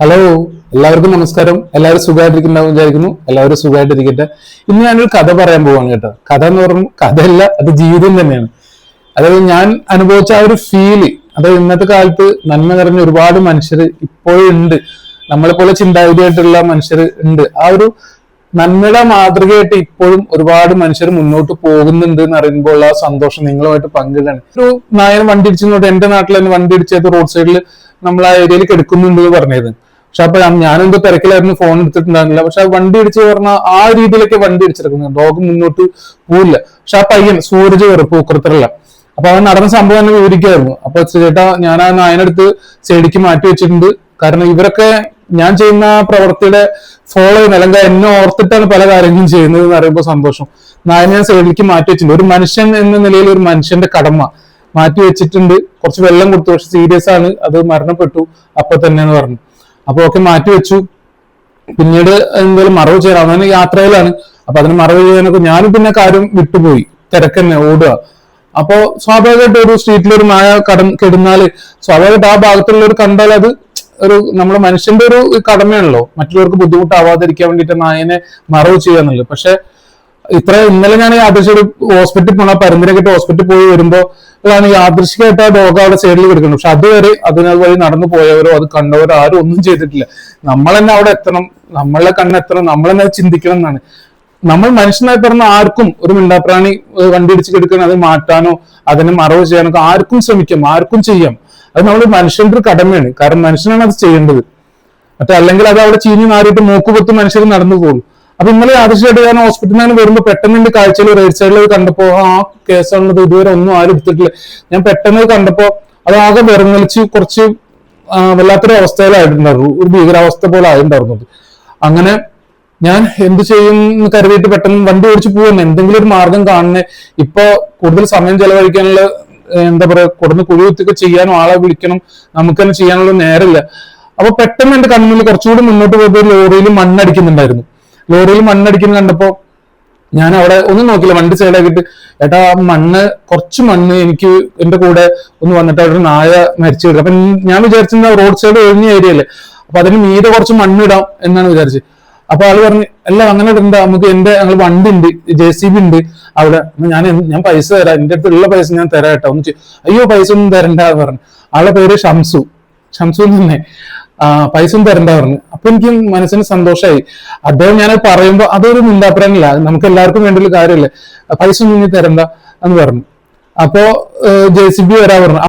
Hello എല്ലാവർക്കും നമസ്കാരം. എല്ലാവരും സുഖമായിട്ടിരിക്കുന്നുണ്ടാവും വിചാരിക്കുന്നു. എല്ലാവരും സുഖമായിട്ടിരിക്കട്ടെ. ഇന്ന് ഞാനൊരു കഥ പറയാൻ പോവാണ് കേട്ടോ. കഥ എന്ന് പറഞ്ഞു കഥയല്ല അത് ജീവിതം തന്നെയാണ്. അതായത് ഞാൻ അനുഭവിച്ച ആ ഒരു ഫീൽ അതായത് ഇന്നത്തെ കാലത്ത് നന്മ നിറഞ്ഞ ഒരുപാട് മനുഷ്യർ ഇപ്പോഴും ഉണ്ട്. നമ്മളെ പോലെ ചിന്താഗതിയായിട്ടുള്ള മനുഷ്യർ ഉണ്ട്. ആ ഒരു നന്മയുടെ മാതൃകയായിട്ട് ഇപ്പോഴും ഒരുപാട് മനുഷ്യർ മുന്നോട്ട് പോകുന്നുണ്ട് എന്ന് അറിയുമ്പോൾ ആ സന്തോഷം നിങ്ങളുമായിട്ട് പങ്കിടാണ്. ഒരു നായൻ വണ്ടി ഇടിച്ചെന്നോട്ട് എന്റെ നാട്ടിൽ തന്നെ വണ്ടി ഇടിച്ചത് റോഡ് സൈഡിൽ നമ്മൾ ആ ഏരിയയിൽ കിടക്കുന്നുണ്ട് പറഞ്ഞത്. പക്ഷെ അപ്പൊ ഞാനെന്തോ തിരക്കിലായിരുന്നു ഫോൺ എടുത്തിട്ടുണ്ടായിരുന്നില്ല. പക്ഷെ വണ്ടി ഇടിച്ച് പറഞ്ഞാൽ ആ രീതിയിലൊക്കെ വണ്ടി ഇടിച്ചെടുക്കുന്നത് ഡോഗ് മുന്നോട്ട് പോവില്ല. പക്ഷെ ആ പയ്യൻ സൂരജ് വെറുപ്പ് ഉക്കൃത്തരല്ല അപ്പൊ അവൻ നടന്ന സംഭവം തന്നെ വിവരിക്കായിരുന്നു അപ്പൊ ചേട്ടാ ഞാൻ ആ നായനടുത്ത് സൈഡിക്ക് മാറ്റി വെച്ചിട്ടുണ്ട്. കാരണം ഇവരൊക്കെ ഞാൻ ചെയ്യുന്ന പ്രവൃത്തിയുടെ ഫോളോ ചെയ്യുന്ന അല്ലെങ്കിൽ എന്നെ ഓർത്തിട്ടാണ് പല കാര്യങ്ങളും ചെയ്യുന്നത് എന്ന് പറയുമ്പോൾ സന്തോഷം. നായനെ ഞാൻ സൈഡിലേക്ക് മാറ്റി വെച്ചിട്ടുണ്ട്. ഒരു മനുഷ്യൻ എന്ന നിലയിൽ ഒരു മനുഷ്യന്റെ കടമ. മാറ്റി വെച്ചിട്ടുണ്ട്. കുറച്ച് വെള്ളം കൊടുത്തു. പക്ഷെ സീരിയസ് ആണ്. അത് മരണപ്പെട്ടു. അപ്പൊ തന്നെ എന്ന് പറഞ്ഞു അപ്പൊ ഒക്കെ മാറ്റി വെച്ചു. പിന്നീട് എന്തെങ്കിലും മറവ് ചെയ്യാൻ അവന് യാത്രയിലാണ്. അപ്പൊ അതിന് മറവ് ചെയ്യാനൊക്കെ ഞാനും പിന്നെ കാര്യം വിട്ടുപോയി. തിരക്കന്നെ ഓടുക. അപ്പോ സ്വാഭാവികമായിട്ട് ഒരു സ്ട്രീറ്റിൽ ഒരു മായ കട കെടുന്നാൽ സ്വാഭാവികമായിട്ട് ആ ഭാഗത്തുള്ളവർ കണ്ടാൽ അത് ഒരു നമ്മുടെ മനുഷ്യന്റെ ഒരു കടമയാണല്ലോ. മറ്റുള്ളവർക്ക് ബുദ്ധിമുട്ടാവാതിരിക്കാൻ വേണ്ടിയിട്ട് നായനെ മറവ് ചെയ്യാന്നുള്ളത് പക്ഷെ ഇത്ര ഇന്നലെ ഞാൻ യാദൃശ്യ ഒരു ഹോസ്പിറ്റലിൽ പോണ പരുന്തിനെക്കിട്ട് ഹോസ്പിറ്റലിൽ പോയി വരുമ്പോ അതാണ് യാദൃശികമായിട്ട് ആ ഡോഗ് അവിടെ സൈഡിൽ കിടക്കുന്നത് പക്ഷെ അതുവരെ അതിനത് വഴി നടന്നു പോയവരോ അത് കണ്ടവരോ ആരും ഒന്നും ചെയ്തിട്ടില്ല. നമ്മൾ തന്നെ അവിടെ എത്തണം നമ്മളെ കണ്ണെത്തണം നമ്മൾ തന്നെ ചിന്തിക്കണം എന്നാണ്. നമ്മൾ മനുഷ്യനായി പറഞ്ഞ ആർക്കും ഒരു മിണ്ടാപ്രാണി ഇടിച്ച് കിടക്കണം അത് മാറ്റാനോ അതിനെ മറവ് ചെയ്യാനോ ആർക്കും ശ്രമിക്കാം ആർക്കും ചെയ്യാം. അത് നമ്മൾ മനുഷ്യന്റെ ഒരു കടമയാണ്. കാരണം മനുഷ്യനാണ് അത് ചെയ്യേണ്ടത്. മറ്റേ അല്ലെങ്കിൽ അത് അവിടെ ചീഞ്ഞു മാറിയിട്ട് മൂക്കുപൊത്ത് മനുഷ്യർ നടന്നു പോകും. അപ്പൊ ഇന്നലെ ആദർശമായിട്ട് ഞാൻ ഹോസ്പിറ്റലിൽ നിന്ന് വരുമ്പോൾ പെട്ടെന്ന് എന്റെ കാഴ്ചയിൽ റൈറ്റ് സൈഡിൽ കണ്ടപ്പോ ആ കേസാണുള്ളത് ഇതുവരെ ഒന്നും ആരും എടുത്തിട്ടില്ല. ഞാൻ പെട്ടെന്ന് കണ്ടപ്പോ അത് ആകെ വിറങ്ങലിച്ച് കുറച്ച് വല്ലാത്തൊരു അവസ്ഥയിലായിട്ടുണ്ടായിരുന്നു. ഒരു ഭീകരാവസ്ഥ പോലെ ആയിട്ടുണ്ടായിരുന്നത് അങ്ങനെ ഞാൻ എന്ത് ചെയ്യും എന്ന് കരുതിയിട്ട് പെട്ടെന്ന് വണ്ടി ഓടിച്ചു പോകുന്നു എന്തെങ്കിലും ഒരു മാർഗം കാണുന്നേ ഇപ്പൊ കൂടുതൽ സമയം ചെലവഴിക്കാനുള്ള എന്താ പറയാ കൊടുന്ന് കുഴികുത്തൊക്കെ ചെയ്യാനും ആളെ വിളിക്കണം. നമുക്ക് തന്നെ ചെയ്യാനുള്ള നേരമില്ല. അപ്പൊ പെട്ടെന്ന് എന്റെ കണ്ണിൽ കുറച്ചുകൂടി മുന്നോട്ട് പോയപ്പോൾ ലോറിയിൽ മണ്ണടിക്കുന്നുണ്ടായിരുന്നു. ലോറിയിൽ മണ്ണടിക്കുന്നത് കണ്ടപ്പോ ഞാൻ അവിടെ ഒന്നും നോക്കില്ല വണ്ടി സൈഡാക്കിട്ട് ഏട്ടാ ആ മണ്ണ് കുറച്ച് മണ്ണ് എനിക്ക് എന്റെ കൂടെ ഒന്ന് വന്നിട്ട് അവിടെ നായ മരിച്ചു കിട്ടും. അപ്പൊ ഞാൻ വിചാരിച്ചിരുന്ന റോഡ് സൈഡ് ഒഴിഞ്ഞ ഏരിയ അല്ലേ? അപ്പൊ അതിന് മീതെ കുറച്ച് മണ്ണ് ഇടാം എന്നാണ് വിചാരിച്ചത്. അപ്പൊ ആൾ പറഞ്ഞു അല്ല അങ്ങനെ ഇടണ്ട. നമുക്ക് എന്റെ ഞങ്ങൾ വണ്ടി ഉണ്ട് ജെ സി ബി ഉണ്ട് അവിടെ. ഞാൻ ഞാൻ പൈസ തരാം. എന്റെ അടുത്തുള്ള പൈസ ഞാൻ തരാം കേട്ടോ. ഒന്ന് അയ്യോ പൈസ ഒന്നും തരണ്ട എന്ന് പറഞ്ഞു. ആളെ പേര് ഷംസു. ഷംസു തന്നെ. പൈസ ഒന്നും തരണ്ട പറഞ്ഞു അപ്പൊ എനിക്ക് മനസ്സിന് സന്തോഷമായി അദ്ദേഹം ഞാൻ പറയുമ്പോ അതൊരു മുണ്ടാപ്രാനില്ല അത് നമുക്ക് എല്ലാവർക്കും വേണ്ടിയുള്ള കാര്യമല്ലേ പൈസ ഒന്നും ഇനി തരണ്ട എന്ന് പറഞ്ഞു. അപ്പോ ജെ സി ബി വരാ പറഞ്ഞു.